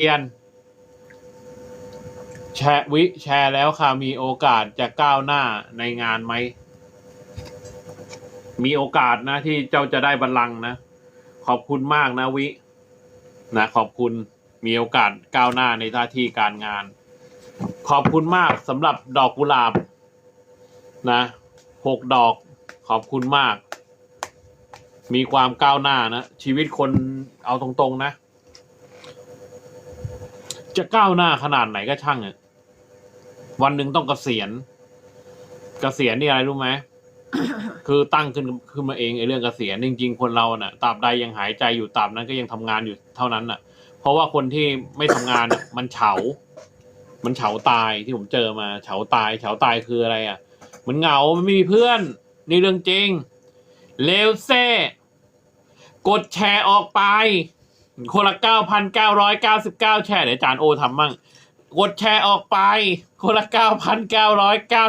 เรียน แชร์วิแชร์แล้วค่ะ มีโอกาสจะก้าวหน้าในงานไหม มีโอกาสนะที่เจ้าจะได้บัลลังก์นะ ขอบคุณมากนะวิ นะขอบคุณมีโอกาสก้าวหน้าในหน้าที่การงาน ขอบคุณมากสำหรับดอกกุหลาบ นะหกดอกขอบคุณมาก มีความก้าวหน้านะชีวิตคนเอาตรงๆนะ จะก้าวหน้าขนาดไหนก็ช่างอะวันหนึ่งต้องเกษียณ เกษียณนี่อะไรรู้ไหม คือตั้งขึ้นขึ้นมาเองไอ้เรื่องเกษียณจริง ๆ คนเราน่ะตราบใดยังหายใจอยู่ตราบนั้นก็ยังทำงานอยู่เท่านั้นน่ะ เพราะว่าคนที่ไม่ทำงานมันเฉา มันเฉาตายที่ผมเจอมาเฉาตาย เฉาตายคืออะไรอะ มันเหงา มันไม่มีเพื่อน นี่เรื่องจริง เลวเซ่ กดแชร์ออกไป คนละเก้าพันเก้าร้อยเก้าสิบเก้าแชร์เดี๋ยวจานโอทำมั่ง กดแชร์ออกไป คนละเก้าพันเก้าร้อยเก้า